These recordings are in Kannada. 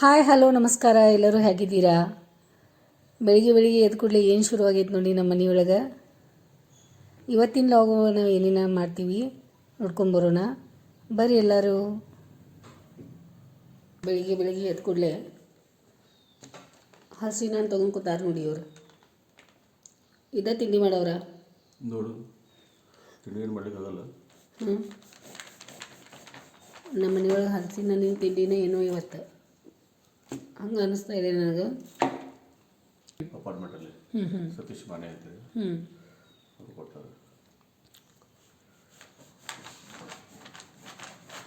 ಹಾಯ್ ಹಲೋ ನಮಸ್ಕಾರ. ಎಲ್ಲರೂ ಹೇಗಿದ್ದೀರಾ? ಬೆಳಿಗ್ಗೆ ಬೆಳಿಗ್ಗೆ ಎದ್ದು ಕೂಡಲೇ ಏನು ಶುರುವಾಗೈತೆ ನೋಡಿ ನಮ್ಮ ಮನೆಯೊಳಗೆ ಇವತ್ತಿನ ಲಾಗು ನಾವು ಏನೇನ ಮಾಡ್ತೀವಿ ನೋಡ್ಕೊಂಬರೋಣ ಬರ್ರಿ ಎಲ್ಲರೂ. ಬೆಳಿಗ್ಗೆ ಬೆಳಿಗ್ಗೆ ಎದ್ದು ಕೂಡಲೇ ಹಸಿನ ತೊಗೊಂಡು ಕೂತಾರ ನೋಡಿ ಇವರು. ಇದ ತಿಂಡಿ ಮಾಡೋರ ನೋಡು ತಿಂಡಿ ಏನು ಮಾಡಲಿಕ್ಕಾಗಲ್ಲ ಹ್ಞೂ ನಮ್ಮ ಮನೆಯೊಳಗೆ ಹಲಸಿನ ನಿನ್ನ ತಿಂಡಿನೇ ಏನೋ ಇವತ್ತು. ಹಂಗೆ ಅನ್ನಿಸ್ತಾ ಇದೆ ನನಗೆ. ಅಪಾರ್ಟ್ಮೆಂಟಲ್ಲಿ ಹ್ಞೂ ಹ್ಞೂ ಸತೀಶ್ ಮಾನೆ ಅಂತೇಳಿ ಹ್ಞೂ ಅವ್ರು ಕೊಡ್ತಾರೆ.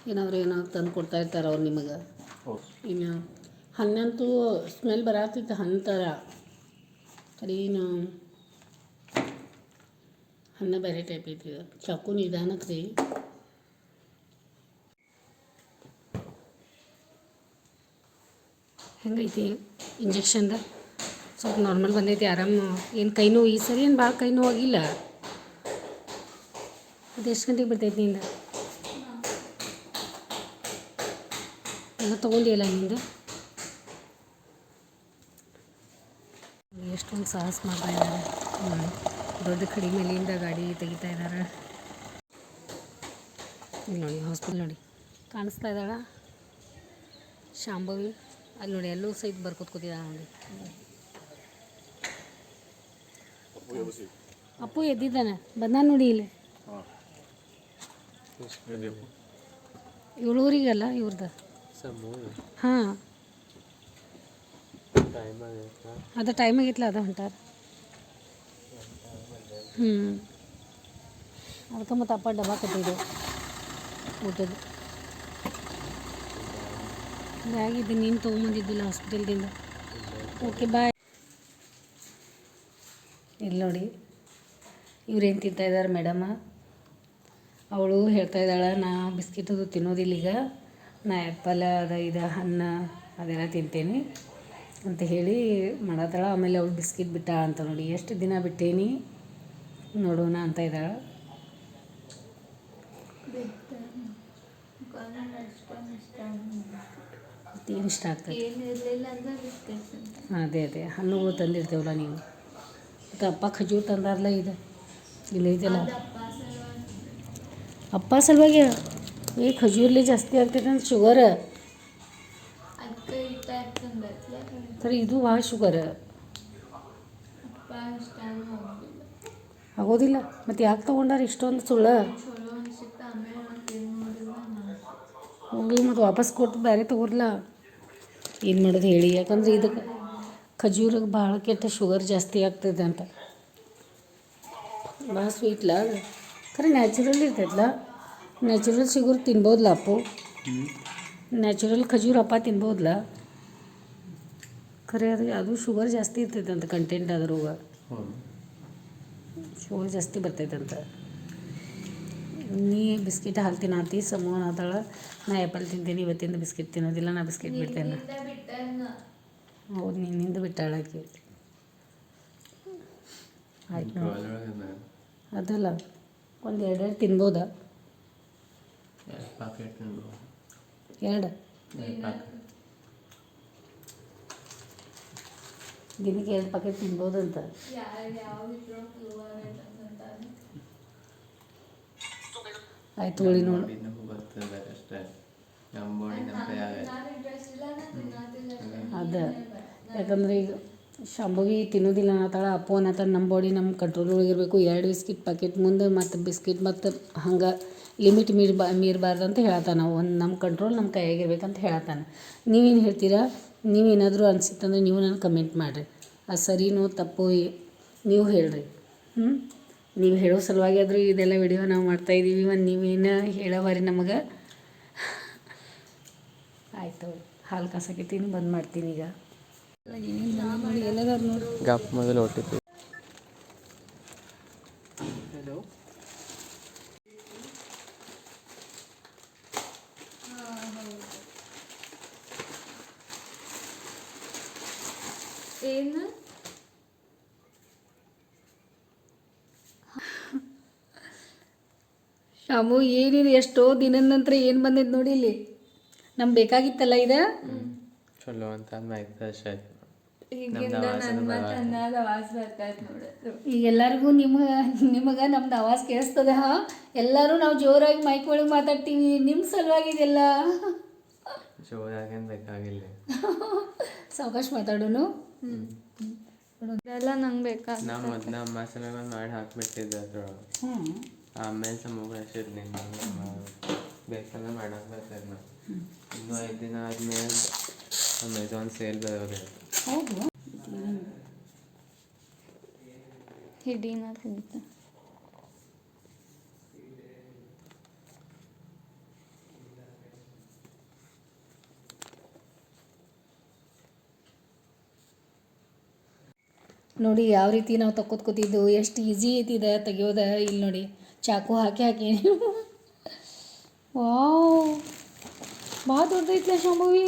ಏನಾದ್ರು ಏನೋ ತಂದು ಕೊಡ್ತಾ ಇರ್ತಾರೆ ಅವ್ರು ನಿಮಗೆ? ಹೌದು. ಇನ್ನು ಹಣ್ಣಂತೂ ಸ್ಮೆಲ್ ಬರಾತಿತ್ತು ಹಣ್ಣು ಥರ ಕರೀನು ಹಣ್ಣು ಬೇರೆ ಟೈಪ್ ಐತಿ. ಚಕ್ಕು ಚಾಕು ನಿಧಾನಕ್ಕೆ ರೀ. ಹೆಂಗೈತಿ ಇಂಜೆಕ್ಷನ್ದ ಸ್ವಲ್ಪ ನಾರ್ಮಲ್ ಬಂದೈತಿ, ಆರಾಮ ಏನು ಕೈ ನೋವು ಈ ಸರಿ ಏನು ಭಾಳ ಕೈ ನೋವು ಆಗಿಲ್ಲ ಅದು ಎಷ್ಟು ಗಂಟೆಗೆ ಬರ್ತೈತಿ ನಿಂದ? ಎಲ್ಲ ತೊಗೊಂಡಿಯಲ್ಲ ನಿಂದು? ಎಷ್ಟೊಂದು ಸಾಹಸ ಮಾಡ್ತಾ ಇದ್ದಾರೆ ದೊಡ್ಡ ಕಡಿ ಮೇಲಿಂದ ಗಾಡಿ ತೆಗಿತಾ ಇದ್ದಾರೆ ಇಲ್ಲಿ ನೋಡಿ ಹಾಸ್ಪಿಟಲ್ ನೋಡಿ. ಕಾಣಿಸ್ತಾ ಇದ್ದಾಳ ಶಾಂಭವಿ. ಅಲ್ಲಿ ನೋಡಿ ಎಲ್ಲೂ ಸಹಿತ ಬರ್ಕೋತ ಕೂತಿದ್ದಾಳೆ ನೋಡಿ. ಅಪ್ಪು ಎದ್ದಿದ್ದಾನೆ. ಬಂದ ನೋಡಿ ಇಲ್ಲಿ. ಇವಳೂರಿಗಲ್ಲ ಇವ್ರದ? ಹಾಂ. ಅದು ಟೈಮ್ ಆಗಿತ್ತಲ್ಲ ಅದು ಹೊಂಟಾರ ಹ್ಞೂ ಅದಕ್ಕೆ ಮತ್ತು ಅಪ್ಪ ಡಬ್ಬ ಕಟ್ಟಿದ್ದು ಊಟದ್ದು. ಬ್ಯಾಗಿದ್ದು ನೀನು ತೊಗೊಂಬಂದಿದ್ದಿಲ್ಲ ಹಾಸ್ಪಿಟಲ್ದಿಂದ ಓಕೆ ಬಾಯ್ ಇಲ್ಲಿ ನೋಡಿ ಇವ್ರೇನು ತಿಂತಾಯಿದ್ದಾರೆ ಮೇಡಮ್ಮ ಮೇಡಮ ಅವಳು ಹೇಳ್ತಾ ಇದ್ದಾಳೆ ನಾ ಬಿಸ್ಕಿಟ್ ಅದು ತಿನ್ನೋದಿಲ್ಲ ಈಗ. ನಾ ಆ್ಯಪಲ್ ಅದ ಇದು ಹಣ್ಣು ಅದೆಲ್ಲ ತಿಂತೇನೆ. ಅಂತ ಹೇಳಿ ಮಾಡತ್ತಾಳ ಆಮೇಲೆ ಅವಳು ಬಿಸ್ಕಿಟ್ ಬಿಟ್ಟ ಅಂತ ನೋಡಿ ಎಷ್ಟು ದಿನ ಬಿಟ್ಟೇನಿ? ನೋಡೋಣ ಅಂತ ಇದ್ದಾಳೆ. ಏನು ಇಷ್ಟ ಆಗ್ತದೆ ಅದೇ ಅದೇ ಹಣ್ಣುಗಳು ತಂದಿರ್ತೇವಲ್ಲ ನೀವು ಮತ್ತು ಅಪ್ಪ ಖಜೂರ್ ತಂದಾರಲ್ಲ ಇದು ಇಲ್ಲ ಇದೆಲ್ಲ ಅಪ್ಪ ಸಲುವಾಗಿ ಏ ಖಜೂರ್ಲಿ ಜಾಸ್ತಿ ಆಗ್ತೈತೆ ಅಂತ ಶುಗರ್ ಸರಿ ಇದು ಭಾಳ ಶುಗರ್ ಆಗೋದಿಲ್ಲ ಮತ್ತು ಯಾಕೆ ತೊಗೊಂಡಾರ ಇಷ್ಟೊಂದು ಸುಳ್ಳು ಹೋಗಿ ಮತ್ತು ವಾಪಸ್ ಕೊಟ್ಟು ಬೇರೆ ತಗೋರ್ಲ ಏನು ಮಾಡೋದು ಹೇಳಿ? ಯಾಕಂದ್ರೆ ಇದಕ್ಕೆ ಖಜೂರಿಗೆ ಭಾಳ ಕೆಟ್ಟ ಶುಗರ್ ಜಾಸ್ತಿ ಆಗ್ತದೆ ಅಂತ. ಭಾಳ ಸ್ವೀಟ್ಲ ಅದು ಖರೆ ನ್ಯಾಚುರಲ್ ಇರ್ತೈತಲ್ಲ ನ್ಯಾಚುರಲ್ ಶುಗರ್ ತಿನ್ಬೋದಲ್ಲ ಅಪ್ಪು? ನ್ಯಾಚುರಲ್ ಖಜೂರ್ ಅಪ್ಪ ತಿನ್ಬೋದಲ್ಲ ಖರೆ ಅದು ಅದು ಶುಗರ್ ಜಾಸ್ತಿ ಇರ್ತೈತೆ ಅಂತ ಕಂಟೆಂಟ್ ಅದ್ರೊಳಗೆ ಹೌದು. ಶುಗರ್ ಜಾಸ್ತಿ ಬರ್ತೈತಂತ. ನೀ ಬಿಸ್ಕಿಟ್ ಹಾಲು ತಿನ್ನತಿ ಸಮೂಹ ಅದಾಳ ನಾ ಆ್ಯಪಲ್ ತಿಂತೀನಿ ಇವತ್ತಿಂದ ಬಿಸ್ಕಿಟ್ ತಿನ್ನೋದಿಲ್ಲ ನಾ ಬಿಸ್ಕಿಟ್ ಬಿಡ್ತೇನೆ. ಹೌದು ನಿನ್ನಿಂದ ಬಿಟ್ಟಾಳಾಕಿ ಆಯ್ತು ನೋಡಿ. ಅದಲ್ಲ ಒಂದು ಎರಡೆರಡು ತಿನ್ಬೋದ? ಪ್ಯಾಕೆಟ್ ಎರಡು? ದಿನಕ್ಕೆ ಎರಡು ಪ್ಯಾಕೆಟ್ ತಿನ್ಬೋದಂತ? ಆಯ್ತು ತೊಗೊಳ್ಳಿ ನೋಡಿ. ಅದ. ಯಾಕಂದ್ರೆ ಈಗ ಶಾಂಭವಿ ತಿನ್ನೋದಿಲ್ಲ ಅನ್ನತ್ತಾಳ ಅಪ್ಪು ಅನ್ನತ್ತಾಳ ನಮ್ಮ ಬಾಡಿ ನಮ್ಮ ಕಂಟ್ರೋಲ್ ಒಳಗಿರಬೇಕು ಎರಡು ಬಿಸ್ಕಿಟ್ ಪ್ಯಾಕೆಟ್ ಮುಂದೆ ಮತ್ತು ಬಿಸ್ಕಿಟ್ ಮತ್ತು ಹಂಗೆ ಲಿಮಿಟ್ ಮೀರ್ ಬಾ ಮೀರಬಾರ್ದು ಅಂತ ಹೇಳ್ತಾನೆ. ಒಂದು ನಮ್ಮ ಕಂಟ್ರೋಲ್ ನಮ್ಮ ಕೈಯಾಗಿರ್ಬೇಕಂತ ಹೇಳ್ತಾನೆ. ನೀವೇನು ಹೇಳ್ತೀರಾ? ನೀವೇನಾದರೂ ಅನಿಸಿತ್ತಂದ್ರೆ ನೀವು ನನಗೆ ಕಮೆಂಟ್ ಮಾಡಿರಿ. ಅದು ಸರಿನೋ ತಪ್ಪೋ ನೀವು ಹೇಳ್ರಿ. ಹ್ಞೂ ನೀವು ಹೇಳೋ ಸಲುವಾಗಿ ಆದರೂ ಇದೆಲ್ಲ ವಿಡಿಯೋ ನಾವು ಮಾಡ್ತಾಯಿದ್ದೀವಿ ಒಂದು ನೀವೇನು ಹೇಳೋವಾರಿ ನಮಗೆ? ಆಯಿತು ಹಾಲು ಕಾಸಕೈತೀನಿ ಬಂದ್ ಮಾಡ್ತೀನಿ ಈಗ. ಗಪ್ ಮೊದಲು ಪಿ ಏನು? ಶಾಮು ಏನಿದೆ ಎಷ್ಟೋ ದಿನದ ನಂತರ ಏನು ಬಂದೈತೆ ನೋಡಿ ಇಲ್ಲಿ. ನಮ್ಗೆ ಬೇಕಾಗಿತ್ತಲ್ಲ ಇದು? ಚಲೋ ಅಂತ ಈಗ ಎಲ್ಲರಿಗೂ ನಿಮ್ಮ ನಿಮಗೆ ನಮ್ದು ಆವಾಜ್ ಕೇಳಿಸ್ತದೆ ಹಾ? ಎಲ್ಲರೂ ನಾವು ಜೋರಾಗಿ ಮೈಕ್ ಒಳಗೆ ಮಾತಾಡ್ತೀವಿ ನಿಮ್ಮ ಸಲುವಾಗಿ ಇದೆಲ್ಲ. ಜೋರಾಗೇನು ಬೇಕಾಗಿಲ್ಲ. ಸಾವಕಾಶ ಮಾತಾಡೋನು? ಎಲ್ಲ ನಂಗೆ ಬೇಕಾ ನಾ ಮೊದ್ಲು ಅಮ್ಮ ಸಲ ಮಾಡಿ ಹಾಕ್ಬಿಟ್ಟಿದ್ದೆ ಅದ್ರೊಳಗೆ. ಹ್ಞೂ ಆಮೇಲೆ ಸಮೂಹ ನಿಮ್ಮ ಬೇಕಂದ್ರೆ ಮಾಡಕ್ಕೆ ಬರ್ತದೆ ನಾ ಇನ್ನೂ ಐದು ದಿನ ಆದಮೇಲೆ ಅಮೆಝಾನ್ ಸೇಲ್ ಬರೋದು ಹೌದು? ಹಿಡಿನ ಕುಂತ ನೋಡಿ ಯಾವ ರೀತಿ ನಾವು ತಕ್ಕೊತ್ಕೋತಿದ್ದು ಎಷ್ಟು ಈಸಿ ಐತಿದೆ ತೆಗಿಯೋದ ಇಲ್ಲಿ ನೋಡಿ. ಚಾಕು ಹಾಕಿ ಹಾಕಿ. ವಾವ್. ಭಾಳ ದೊಡ್ಡದೈತ್ಲ ಶಂಭವಿ.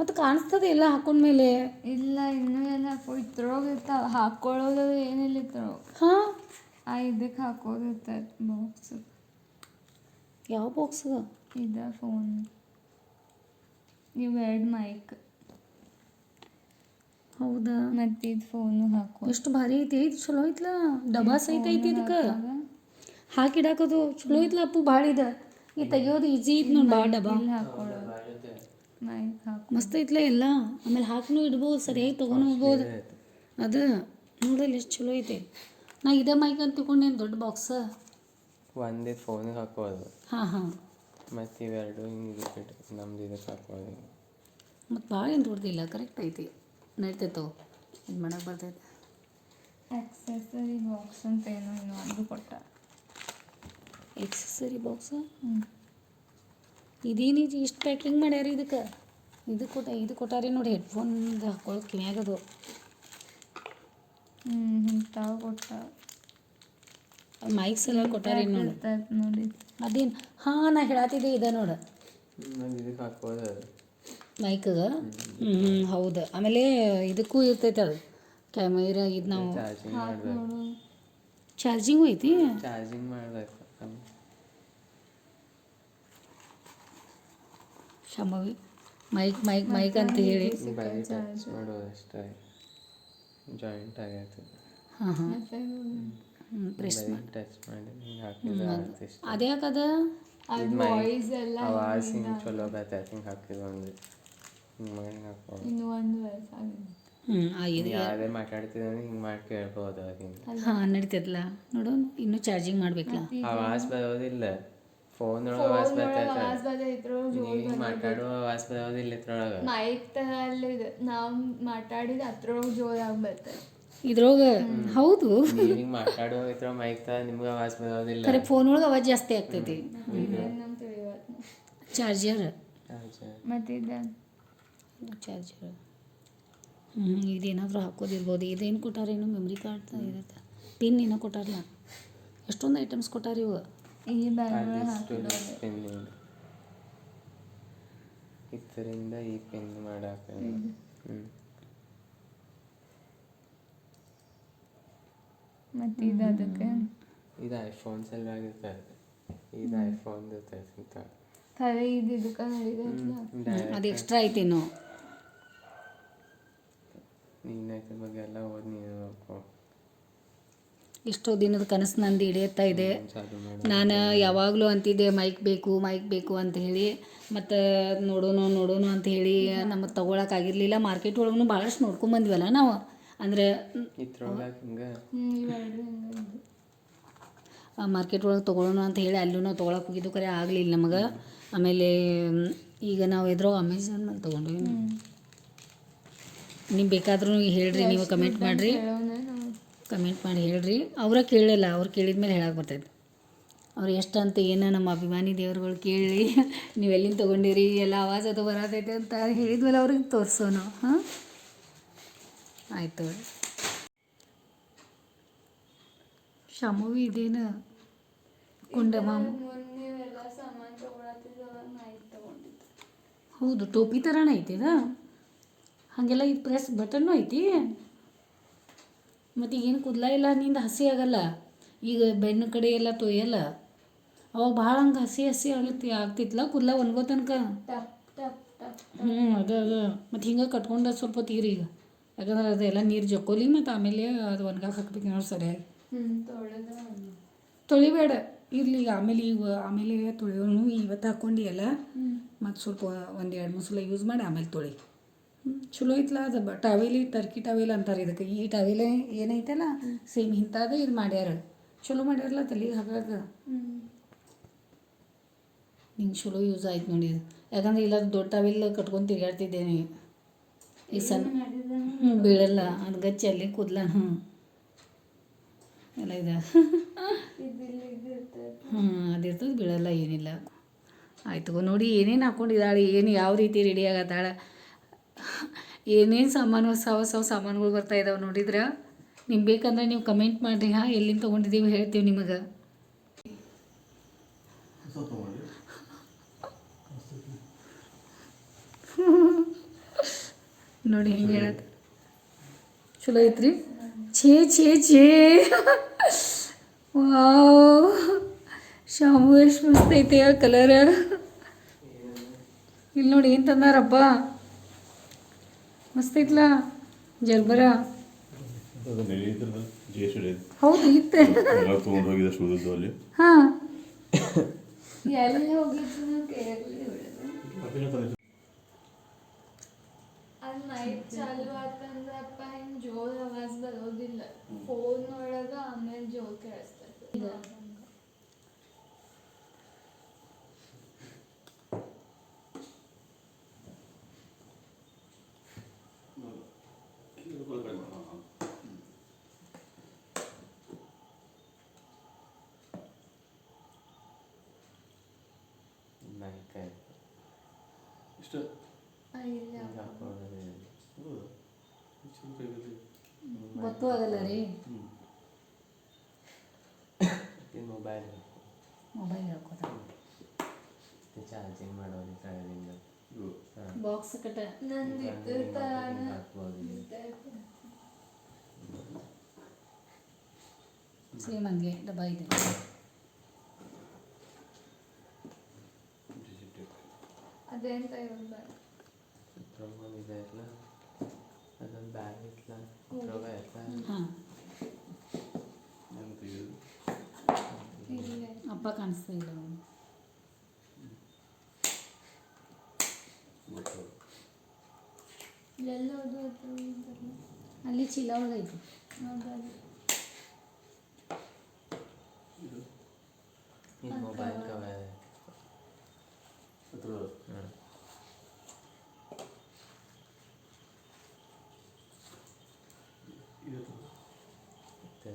ಮತ್ತು ಕಾಣಿಸ್ತದೆ ಎಲ್ಲ ಹಾಕೊಂಡ್ಮೇಲೆ ಇಲ್ಲ ಇನ್ನೂ ಎಲ್ಲ ಇದ್ರೊಳಗೆ ಇರ್ತಾವ. ಹಾಕೊಳ್ಳೋದು ಏನಿಲ್ಲ ಇದ್ರೊಳಗೆ ಹಾಂ? ಆ ಇದಕ್ಕೆ ಹಾಕೋದು ಇರ್ತೈತೆ ಬಾಕ್ಸ್ ಯಾವ ಬಾಕ್ಸ್ ಇದ ಫೋನ್ ನೀವು ಎರಡು ಮೈಕ್ ಹೌದಾ? ಮತ್ತೆ ಇದು ಫೋನು ಹಾಕೋ. ಎಷ್ಟು ಭಾರಿ ಐತಿ. ಇದು ಚಲೋ ಐತ್ಲ? ಡಬಾ ಸಹಿತ ಐತಿ ಇದಕ್ಕೆ? ಹಾಕಿಡಾಕೋದು ಚಲೋ ಐತ್ಲ ಅಪ್ಪು? ಭಾಳ ಇದೆ. ಈ ತೆಗಿಯೋದು ಈಜಿ ಐತಿ ನೋಡಿ ಭಾಳ ಡಬಾ ಇಲ್ಲಿ ಹಾಕೊಳ್ಳೋದು ಮೈಕ್ ಹಾಕೋ ಮಸ್ತ್ ಐತ್ಲ ಎಲ್ಲ? ಆಮೇಲೆ ಹಾಕ್ನು ಇಡ್ಬೋದು ಸರಿಯಾಗಿ ತೊಗೊಂಡು ಹೋಗ್ಬೋದು ಅದು ನೋಡಲ್ಲ ಎಷ್ಟು ಚಲೋ ಐತಿ. ನಾ ಇದೇ ಮೈಕ್ ಅಂತ ತಿಳ್ಕೊಂಡೇನು ದೊಡ್ಡ ಬಾಕ್ಸ್ ಒಂದೇ ಫೋನ್ ಹಾಕೋದು. ಹಾಂ ಹಾಂ. ಮತ್ತು ಇವೆರಡು ಹಿಂಗೆ ನಮ್ದು ಇದಕ್ಕೆ ಹಾಕೋದು. ಮತ್ತು ಭಾಳ ಏನು ದೊಡ್ಡದಿಲ್ಲ ಕರೆಕ್ಟ್ ಐತಿ. ನಡೀತೈತೋ ಇದು ಮಾಡಕ್ಕೆ ಬರ್ತೈತೆ. ಆಕ್ಸೆಸರಿ ಬಾಕ್ಸ್ ಅಂತ ಏನೋ ಇನ್ನೂ ಒಂದು ಕೊಟ್ಟ. ಎಕ್ಸಸರಿ ಬಾಕ್ಸ ಹ್ಞೂ ಇದೇನಿದು ಇಷ್ಟು ಪ್ಯಾಕಿಂಗ್ ಮಾಡ್ಯಾರ ಇದಕ್ಕೆ? ಇದು ಕೊಟ್ಟ ಇದು ಕೊಟ್ಟಾರಿ ನೋಡಿ ಹೆಡ್ಫೋನ್ ಹಾಕೊಳ್ಳೋದು ಕಿವಿಯಾಗದು ಹ್ಞೂ ಕೊಟ್ಟ. ಮೈಕ್ಸ್ ಎಲ್ಲ ಕೊಟ್ಟಾರಿ ನೋಡಿ. ನೋಡಿ. ಅದೇನು? ಹಾಂ ನಾ ಹೇಳತ್ತಿದ್ದೆ ಇದೆ ನೋಡು. ಮೈಕ್ ಮೈಕ್ಗೆ ಹ್ಞೂ ಹೌದು. ಆಮೇಲೆ ಇದಕ್ಕೂ ಇರ್ತೈತೆ ಅದು. ಕ್ಯಾಮೆರಾ ಇದು ನಾವು ಚಾರ್ಜಿಂಗು ಐತಿ? ಚಾರ್ಜಿಂಗ್ ಮಾಡಬೇಕು. ಶಂಭವಿ ಮೈಕ್ ಮೈಕ್ ಮೈಕ್ ಅಂತ ಹೇಳಿ ಬರೀ ಟಚ್ ಮಾಡೋದು ಅಷ್ಟೇ ಜಾಯಿಂಟ್ ಆಗೈತೆ ಹಾಂ ಹಾಂ ಮತ್ತೆ ಹ್ಞೂ ಪ್ರೆಸ್ ಬರೀ ಟಚ್ ಮಾಡಿ ಹಿಂಗೆ ಹಾಕಿದ್ರೆ ಆರ್ಟಿಸ್ಟ್ ಅದೇ ಯಾಕದ ಅದು ವಾಯ್ಸ್ ಎಲ್ಲ ಆವಾಜ್ ಹಿಂಗೆ ಚಲೋ ಬರ್ತೈತೆ ಹಿಂಗೆ ಹಾಕಿದ್ರೆ ಒಂದು ಹಿಂಗೆ ಮಾಡಿ ಹಾಕೋದು ಇನ್ನೂ ಒಂದು ವಯಸ್ಸಾಗಿದೆ ಹ್ಞೂ ಆಗಿದೆ ಯಾರೇ ಮಾತಾಡ್ತಿದ್ರೆ ಹಿಂಗೆ ಮಾಡಿ ಕೇಳ್ಬೋದು ಹಿಂಗೆ ಹಾಂ ನಡೀತೈತಲ್ಲ. ನೋಡು ಇನ್ನೂ ಚಾರ್ಜಿಂಗ್ ಮಾಡ್ಬೇಕಲ್ಲ. ಆವಾಜ್ ಬರೋದಿಲ್ಲ. ಫೋನ್ ಒಳಗೆ ಆವಾಜ್ ಇದ್ರೊಳಗೆ ನೀವು ಹಿಂಗೆ ಮಾತಾಡುವ ಆವಾಜ್ ಬರೋದಿಲ್ಲ ಇದ್ರೊಳಗೆ. ಮೈಕ್ ತರ ಅಲ್ಲಿ ಇದೆ. ನಾವು ಮಾತಾಡಿದ ಅದ್ರೊಳಗೆ ಜೋರಾಗಿ ಬರ್ತದೆ ಇದ್ರೊಳಗೆ? ಹೌದು. ಹಿಂಗೆ ಮಾತಾಡುವ ಇದ್ರ ಮೈಕ್ ತರ ನಿಮ್ಗೆ ಆವಾಜ್ ಬರೋದಿಲ್ಲ. ಖರೆ ಫೋನ್ ಒಳಗೆ ಅವಾಜ್ ಜಾಸ್ತಿ ಆಗ್ತೈತಿ. ಚಾರ್ಜರ್ ಚಾರ್ಜರ್ ಮತ್ತೆ ಚಾರ್ಜರ್ ಇದೇನಾದರೂ ಹಾಕೋದಿರ್ಬೋದು. ಇದೇನು ಕೊಟ್ಟಾರೇನು ಮೆಮ್ರಿ ಕಾರ್ಡ್ ಇರುತ್ತೆ. ಪಿನ್ ಏನೋ ಕೊಟ್ಟಾರಲ್ಲ ಎಷ್ಟೊಂದು ಐಟಮ್ಸ್ ಕೊಟ್ಟಾರ ಇವು ಈ ಇದರಿಂದ ಈ ಪಿನ್ ಮಾಡಾಕ ಹ್ಞೂ ಮತ್ತೆ ಇದು ಅದಕ್ಕೆ? ಇದು ಐಫೋನ್ ಸಲುವಾಗಿರ್ತೈತೆ ಇದು ಐಫೋನ್ ಇರ್ತೈತೆ ಅಂತ ಅದು ಎಕ್ಸ್ಟ್ರಾ ಐತೇನೋ. ನೀನು ಇದ್ರ ಬಗ್ಗೆ ಎಲ್ಲ ಓದಿ ನೀನು ನೋಡ್ಕೊ. ಎಷ್ಟೋ ದಿನದ ಕನಸು ನಂದು ಹಿಡಿಯತ್ತಾ ಇದೆ. ನಾನು ಯಾವಾಗಲೂ ಅಂತಿದ್ದೆ ಮೈಕ್ ಬೇಕು ಮೈಕ್ ಬೇಕು ಅಂತ ಹೇಳಿ. ಮತ್ತು ನೋಡೋಣ ನೋಡೋಣ ಅಂತ ಹೇಳಿ ನಮಗೆ ತೊಗೊಳಕ್ಕಾಗಿರಲಿಲ್ಲ ಮಾರ್ಕೆಟ್ ಒಳಗೂ ಭಾಳಷ್ಟು ನೋಡ್ಕೊಂಬಂದ್ವಲ್ಲ ನಾವು. ಅಂದರೆ. ಮಾರ್ಕೆಟ್ ಒಳಗೆ ತೊಗೊಳೋಣ ಅಂತ ಹೇಳಿ ಅಲ್ಲೂ ನಾವು ತೊಗೊಳಕ್ಕೆ ಹೋಗಿದ್ದು ಕರೆ ಆಗಲಿಲ್ಲ ನಮಗೆ. ಆಮೇಲೆ ಈಗ ನಾವು ಎದ್ರೋ ಅಮೆಝಾನ್ ಮೇಲೆ ತೊಗೊಂಡ್ವಿ ನೀವು ಬೇಕಾದ್ರೂ ಹೇಳ್ರಿ ನೀವು ಕಮೆಂಟ್ ಮಾಡಿರಿ. ಕಮೆಂಟ್ ಮಾಡಿ ಹೇಳ್ರಿ. ಅವರ ಕೇಳಲ್ಲ ಅವ್ರು ಕೇಳಿದ ಮೇಲೆ ಹೇಳಕ್ಕೆ ಬರ್ತೈತೆ. ಅವ್ರು ಎಷ್ಟು ಅಂತ ಏನೋ ನಮ್ಮ ಅಭಿಮಾನಿ ದೇವ್ರುಗಳು ಕೇಳಿ ನೀವು ಎಲ್ಲಿಂದ ತೊಗೊಂಡಿರಿ ಎಲ್ಲ ಆವಾಜ್ ಅದು ಬರತೈತೆ ಅಂತ ಹೇಳಿದ್ಮೇಲೆ ಅವ್ರಿಗೆ ತೋರಿಸೋಣ ಹಾಂ? ಆಯಿತು ಶಾಮುವಿ ಇದೇನು? ಕುಂಡ ಮೈಕ್ ಹೌದು ಟೋಪಿ ಥರನೇ ಐತಿದಾ ಹಾಗೆಲ್ಲ ಇದು ಪ್ರೆಸ್ ಬಟನ್ನು ಐತಿ. ಮತ್ತು ಏನು ಕೂದಲ ಇಲ್ಲ ನಿಂದ ಹಸಿ ಆಗಲ್ಲ. ಈಗ ಬೆನ್ನು ಕಡೆ ಎಲ್ಲ ತೊಯ್ಯಲ್ಲ. ಅವಾಗ ಭಾಳ ಹಂಗೆ ಹಸಿ ಹಸಿ ಆಗ್ಲತ್ತಿ ಆಗ್ತಿತ್ತಲ್ಲ ಕೂದಲ ಒಣಗೋ ತನಕ. ಹ್ಞೂ ಅದ ಅದ. ಮತ್ತು ಹಿಂಗೆ ಕಟ್ಕೊಂಡು ಸ್ವಲ್ಪ ತೀರಿ ಈಗ. ಯಾಕಂದ್ರೆ ಅದೆಲ್ಲ ನೀರು ಜಕ್ಕೋಲಿ ಮತ್ತು ಆಮೇಲೆ ಅದು ಒಣಗಾಕ ಹಾಕ್ಬೇಕು ನೋಡಿ ಸರಿಯಾಗಿ. ತೊಳಿಬೇಡ. ಇರಲಿ ಈಗ ಆಮೇಲೆ ಈಗ ಆಮೇಲೆ ತೊಳೆಯೋನು ಇವತ್ತು ಹಾಕ್ಕೊಂಡು ಎಲ್ಲ ಮತ್ತು ಸ್ವಲ್ಪ ಒಂದು ಎರಡು ಮೂರು ಸಲ ಯೂಸ್ ಮಾಡಿ ಆಮೇಲೆ ತೊಳಿ. ಚಲೋ ಐತ್ಲ ಅದು, ಬ ಟವೆಲಿ ಟರ್ಕಿ ಟವೆಲ್ ಅಂತಾರೆ ಇದಕ್ಕೆ. ಈ ಟಾವೇಲೆ ಏನೈತಲ್ಲ ಸೇಮ್ ಇಂಥದ್ದೇ ಇದು ಮಾಡ್ಯಾರ. ಚಲೋ ಮಾಡ್ಯಾರಲ್ಲ ತಲೆಗೆ ಹಾಕಾಕ ನಿಂಗೆ ಚಲೋ ಯೂಸ್ ಆಯ್ತು ನೋಡಿ ಯಾಕಂದ್ರೆ ಇಲ್ಲ ದೊಡ್ಡ ಟಾವೆಲ್ ಕಟ್ಕೊಂಡು ತಿರುಗಾಡ್ತಿದ್ದೇನೆ. ಈ ಸಣ್ಣ ಹ್ಞೂ ಬೀಳಲ್ಲ, ಅದು ಗಚ್ಚಿ ಅಲ್ಲಿ ಕೂದಲ ಹ್ಞೂ ಎಲ್ಲ ಇದೆ. ಹ್ಞೂ ಅದಿರ್ತದೆ ಬೀಳಲ್ಲ, ಏನಿಲ್ಲ. ಆಯ್ತು ನೋಡಿ ಏನೇನು ಹಾಕ್ಕೊಂಡಿದ್ದಾಳೆ ಏನು ಯಾವ ರೀತಿ ರೆಡಿ ಆಗತ್ತಾಳೆ. ಏನೇನು ಸಾಮಾನು ಹೊಸ ಹೊಸ ಸಾಮಾನುಗಳು ಬರ್ತಾ ಇದಾವೆ ನೋಡಿದ್ರೆ? ನಿಮ್ಗೆ ಬೇಕಂದ್ರೆ ನೀವು ಕಮೆಂಟ್ ಮಾಡಿರಿ, ಹಾಂ, ಎಲ್ಲಿಂದ ತೊಗೊಂಡಿದ್ದೀವಿ ಹೇಳ್ತೀವಿ ನಿಮಗೆ. ನೋಡಿ, ಹೆಂಗೆ ಹೇಳತ್ತ ಚಲೋ ಐತ್ರಿ? ಛೇ ಛೇ ಛೇ. ವಾವ್. ಎಷ್ಟು ಮಸ್ತ್ ಐತೆ ಕಲರ್ ಇಲ್ಲಿ ನೋಡಿ, ಏನು ತಂದಾರಪ್ಪ ಮಸ್ತ್ ಐತ್ಲ ಜರ್ಬರ ಹೌದು ಇತ್ತೆ ಎಲ್ಲ ತೊಗೊಂಡು ಹೋಗಿದ್ದೆ ಸುಳಿದು ಅಲ್ಲಿ ಹಾಂ ಎಲ್ಲಿ ಹೋಗಿದ್ದು ಕೇರಳಿ ಹೊಡೆದು ಅದು ನೈಟ್ ಚಾಲು ಆತಂದ್ರಪ್ಪ ಹಿಂಗೆ ಜೋರ್ ಆವಾಜ್ ಬರೋದಿಲ್ಲ ಫೋನ್ ಒಳಗೆ ಆಮೇಲೆ ಜೋರ್ ಕೇಳಿಸ್ತೈತೆ ಇಷ್ಟ ಆ, ಇಲ್ಲ ಹಾಕೊಳ್ಳೋದು ಗೊತ್ತೂ ಆಗಲ್ಲ ರೀ ಈ ಮೊಬೈಲ್ ಮೊಬೈಲ್ ಹೇಳ್ಕೊತ ಚಾರ್ಜಿಂಗ್ ಮಾಡೋದು ಕೆಳಗಿಂದ ಹಾಂ ಬಾಕ್ಸ್ ಕಟ್ಟ ನಂದು ಇದ್ರ ತರಾನ ಹಾಕ್ಬೋದು ಸೇಮ್ ಹಂಗೆ ಡಬ್ಬ ಇದೆ ಅದೇಂತ ಇವಾಗ ಚಿತ್ರಮನ್ ಇದೆ ಇತ್ಲ ಅದೊಂದು ಬ್ಯಾಗ್ ಇತ್ಲ ರೋಗ ಇತ್ಲ ಹಾಂ ಏನು ತೆಗೆದು ಇಲ್ಲೇ ಅಪ್ಪ ಕಾಣಿಸ್ತಾ ಇಲ್ಲ ಅವ್ನು. ಗೊತ್ತಾಗ ಎಲ್ಲ ಅದು ಹತ್ರ ಹೋಗಿದ್ದಲ್ಲ. ಅಲ್ಲಿ ಚೀಲ ಒಳಗೈತಿ ಹೌದಲ್ಲ. ಈ ಮೊಬೈಲ್ ಕವರ್ ಹತ್ರ ಹಾಂ ಇದು ಮತ್ತೆ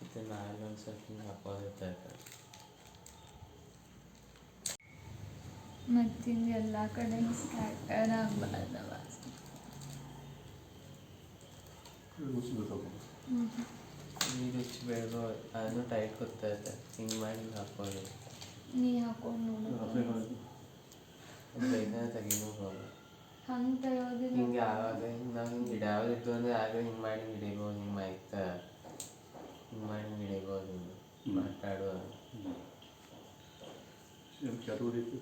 ಮತ್ತೆ ಮ್ಯಾಲೆ ಒಂದು ಸ್ವಲ್ಪ ಹಿಂಗೆ ಹಾಕೋದಿರ್ತೈತೆ ಮತ್ತು ಹಿಂಗೆ ಎಲ್ಲ ಕಡೆ ಸ್ಕ್ಯಾಟರ್ ನೀರು ಹೆಚ್ಚು ಬೇಡೋ ಅದು ಟೈಟ್ ಗೊತ್ತೈತೆ ಹಿಂಗೆ ಮಾಡಿ ಹಾಕೋದು ನೀ ಹಾಕೊಂಡು ನೋಡು. ಬೇಗನೆ ತೆಗಿನೂ ಹೋಗಲ್ಲ ಹಂಗೆ ತೆಗೋದಿಲ್ಲ ಹಿಂಗೆ ಆವಾಗ ಹಿಂಗೆ ನಾವು ಹಿಂಗೆ ಹಿಡಿಯೋದಿತ್ತು ಅಂದರೆ ಆಗ ಹಿಂಗೆ ಮಾಡಿ ಹಿಡಿಬೋದು ಹಿಂಗೆ ಮೈಕ್ ಹಿಂಗೆ ಮಾತಾಡುವ ಹೊಡಿತು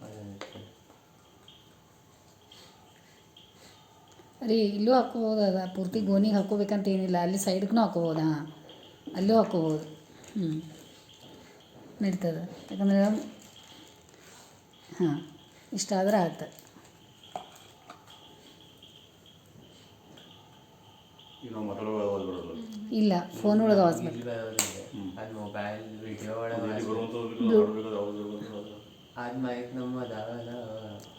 ಅದಕ್ಕೆ ರೀ ಇಲ್ಲೂ ಹಾಕೋಬೋದು ಅದ. ಪೂರ್ತಿ ಗೋನಿಗೆ ಹಾಕೋಬೇಕಂತ ಏನಿಲ್ಲ. ಅಲ್ಲಿ ಸೈಡ್ಗೂ ಹಾಕೋಬೋದು ಹಾಂ ಅಲ್ಲೂ ಹಾಕೋಬೋದು ಹ್ಞೂ ನಡೀತದೆ. ಯಾಕಂದ್ರೆ ಹಾಂ ಇಷ್ಟ ಆದ್ರೆ ಆಯ್ತು ಈಗ ನಾವು ಮಾತಾಡುವಾಗ ಆವಾಜ್ ಬರೋಲ್ಲ ಇಲ್ಲ ಫೋನ್ ಒಳಗೆ ಆವಾಜ್ ಅದು ಮೊಬೈಲ್ ವಿಡಿಯೋ ಅದು ಮೈಕ್ ನಮ್ಮ ಅದಾವಲ್ಲ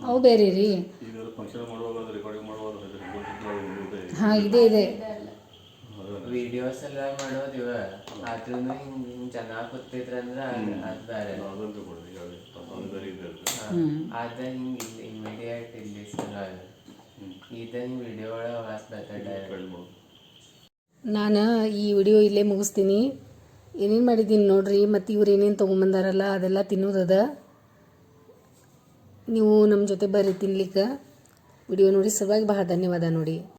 ಅವು ಬೇರೆ ರೀ. ಹಾಂ ಇದೆ ಇದೆ. ವಿಡಿಯೋಸ್ ಎಲ್ಲ ಮಾಡೋದು ಇವ. ಆದ್ರೂ ಹಿಂಗೆ ಹಿಂಗೆ ಚೆನ್ನಾಗಿ ಗೊತ್ತಿದ್ರಂದ್ರೆ ಅದು ಬೇರೆ. ಅದ ಹಿಂಗೆ ಇಲ್ಲಿ ಇಮಿಡಿಯೇಟ್ ಇಲ್ಲಿ ಅದ. ಇದ ಹಿಂಗೆ ವಿಡಿಯೋ ಒಳಗೆ ವಾಸ್ ಬರ್ತದೆ ಮಾಡೋದು ನಾನು ಈ ವಿಡಿಯೋ ಇಲ್ಲೇ ಮುಗಿಸ್ತೀನಿ. ಏನೇನು ಮಾಡಿದ್ದೀನಿ ನೋಡ್ರಿ, ಮತ್ತು ಇವ್ರು ಏನೇನು ತೊಗೊಂಬಂದಾರಲ್ಲ, ಅದೆಲ್ಲ ತಿನ್ನೋದದ ನೀವು ನಮ್ಮ ಜೊತೆ ಬರ್ರಿ ತಿನ್ಲಿಕ್ಕೆ. ವಿಡಿಯೋ ನೋಡಿ ಸಲುವಾಗಿ ಬಹಳ ಧನ್ಯವಾದ ನೋಡಿ.